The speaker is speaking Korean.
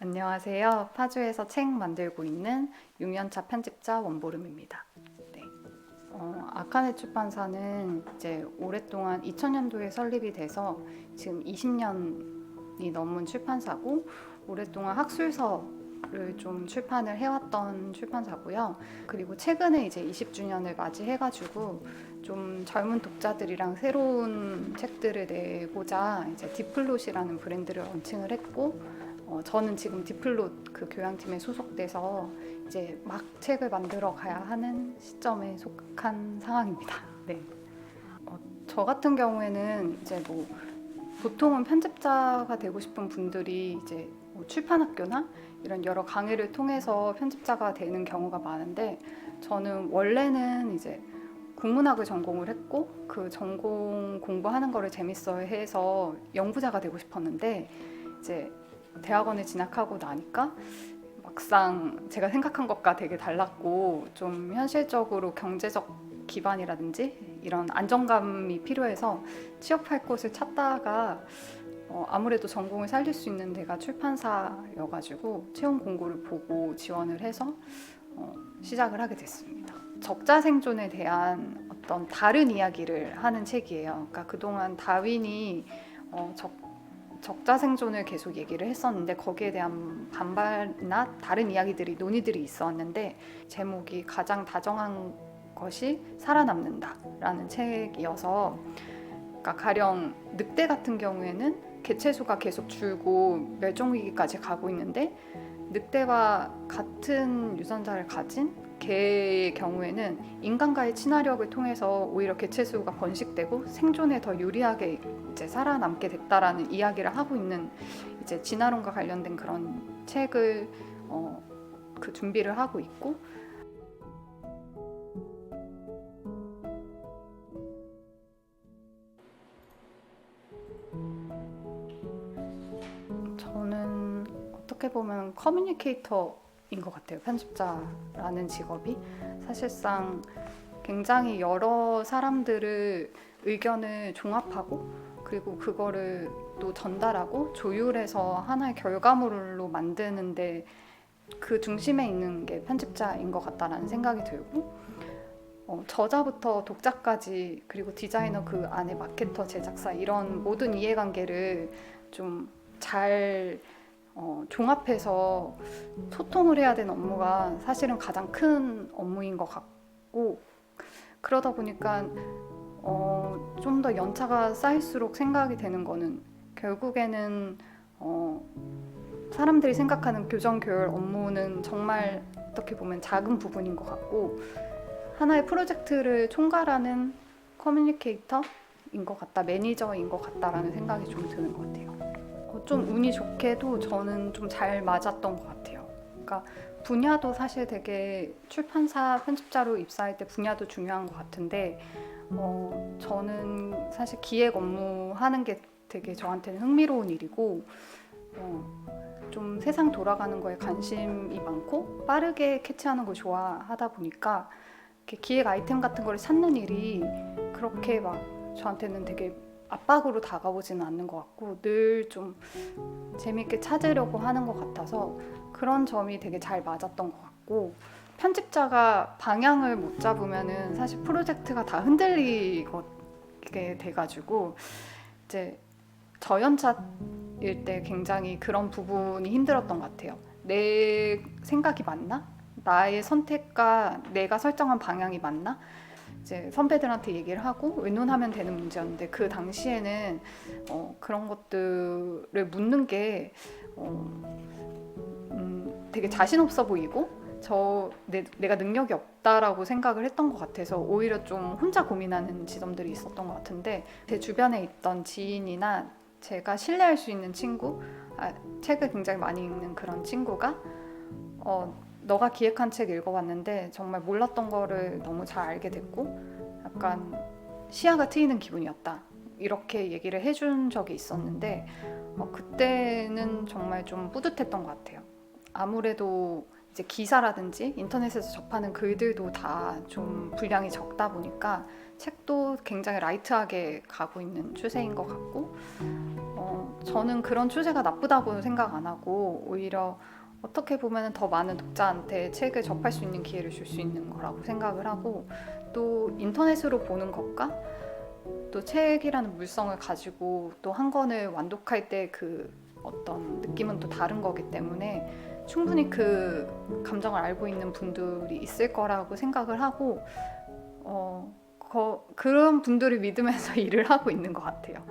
안녕하세요. 파주에서 책 만들고 있는 6년차 편집자 원보름입니다. 네. 어, 아카네 출판사는 이제 오랫동안 2000년도에 설립이 돼서 지금 20년이 넘은 출판사고 오랫동안 학술서를 좀 출판을 해왔던 출판사고요. 그리고 최근에 이제 20주년을 맞이해가지고 좀 젊은 독자들이랑 새로운 책들을 내고자 이제 디플롯이라는 브랜드를 런칭을 했고 어, 저는 지금 디플롯 그 교양팀에 소속돼서 이제 막 책을 만들어 가야 하는 시점에 속한 상황입니다. 네. 어, 저 같은 경우에는 이제 뭐 보통은 편집자가 되고 싶은 분들이 이제 뭐 출판학교나 이런 여러 강의를 통해서 편집자가 되는 경우가 많은데 저는 원래는 이제 국문학을 전공을 했고 그 전공 공부하는 거를 재밌어 해서 연구자가 되고 싶었는데 이제 대학원에 진학하고 나니까 막상 제가 생각한 것과 되게 달랐고 좀 현실적으로 경제적 기반이라든지 이런 안정감이 필요해서 취업할 곳을 찾다가 어, 아무래도 전공을 살릴 수 있는 데가 출판사여가지고 채용 공고를 보고 지원을 해서 어, 시작을 하게 됐습니다. 적자 생존에 대한 어떤 다른 이야기를 하는 책이에요. 그러니까 그동안 다윈이 어, 적, 적자 생존을 계속 얘기를 했었는데 거기에 대한 반발이나 다른 이야기들이 논의들이 있었는데 제목이 가장 다정한 것이 살아남는다라는 책이어서 그러니까 가령 늑대 같은 경우에는 개체수가 계속 줄고 멸종 위기까지 가고 있는데 늑대와 같은 유전자를 가진 개의 경우에는 인간과의 친화력을 통해서 오히려 개체수가 번식되고 생존에 더 유리하게 이제 살아남게 됐다라는 이야기를 하고 있는 이제 진화론과 관련된 그런 책을 어, 그 준비를 하고 있고 어떻게 보면 커뮤니케이터인 것 같아요. 편집자라는 직업이 사실상 굉장히 여러 사람들을 의견을 종합하고 그리고 그거를 또 전달하고 조율해서 하나의 결과물로 만드는데 그 중심에 있는 게 편집자인 것 같다라는 생각이 들고 어, 저자부터 독자까지 그리고 디자이너 그 안에 마케터 제작사 이런 모든 이해관계를 좀잘 어, 종합해서 소통을 해야 되는 업무가 사실은 가장 큰 업무인 것 같고 그러다 보니까 어, 좀 더 연차가 쌓일수록 생각이 되는 거는 결국에는 어, 사람들이 생각하는 교정 교열 업무는 정말 어떻게 보면 작은 부분인 것 같고 하나의 프로젝트를 총괄하는 커뮤니케이터인 것 같다, 매니저인 것 같다라는 생각이 좀 드는 것 같아요. 어, 좀 운이 좋게도 저는 좀 잘 맞았던 것 같아요. 그러니까 분야도 사실 되게 출판사 편집자로 입사할 때 분야도 중요한 것 같은데 어, 저는 사실 기획 업무 하는 게 되게 저한테는 흥미로운 일이고 어, 좀 세상 돌아가는 거에 관심이 많고 빠르게 캐치하는 걸 좋아하다 보니까 기획 아이템 같은 걸 찾는 일이 그렇게 막 저한테는 되게 압박으로 다가오지는 않는 것 같고 늘 좀 재밌게 찾으려고 하는 것 같아서 그런 점이 되게 잘 맞았던 것 같고 편집자가 방향을 못 잡으면은 사실 프로젝트가 다 흔들리게 돼가지고 이제 저연차일 때 굉장히 그런 부분이 힘들었던 것 같아요. 내 생각이 맞나? 나의 선택과 내가 설정한 방향이 맞나? 이제 선배들한테 얘기를 하고 의논하면 되는 문제였는데 그 당시에는 어, 그런 것들을 묻는 게 어, 음, 되게 자신 없어 보이고 저 내, 내가 능력이 없다라고 생각을 했던 것 같아서 오히려 좀 혼자 고민하는 지점들이 있었던 것 같은데 제 주변에 있던 지인이나 제가 신뢰할 수 있는 친구, 아, 책을 굉장히 많이 읽는 그런 친구가 어, 너가 기획한 책 읽어봤는데 정말 몰랐던 거를 너무 잘 알게 됐고 약간 시야가 트이는 기분이었다. 이렇게 얘기를 해준 적이 있었는데 어, 그때는 정말 좀 뿌듯했던 것 같아요. 아무래도 이제 기사라든지 인터넷에서 접하는 글들도 다 좀 분량이 적다 보니까 책도 굉장히 라이트하게 가고 있는 추세인 것 같고 어, 저는 그런 추세가 나쁘다고 생각 안 하고 오히려 어떻게 보면 더 많은 독자한테 책을 접할 수 있는 기회를 줄 수 있는 거라고 생각을 하고 또 인터넷으로 보는 것과 또 책이라는 물성을 가지고 또 한 권을 완독할 때 그 어떤 느낌은 또 다른 거기 때문에 충분히 그 감정을 알고 있는 분들이 있을 거라고 생각을 하고 어, 거- 그런 분들을 믿으면서 일을 하고 있는 것 같아요.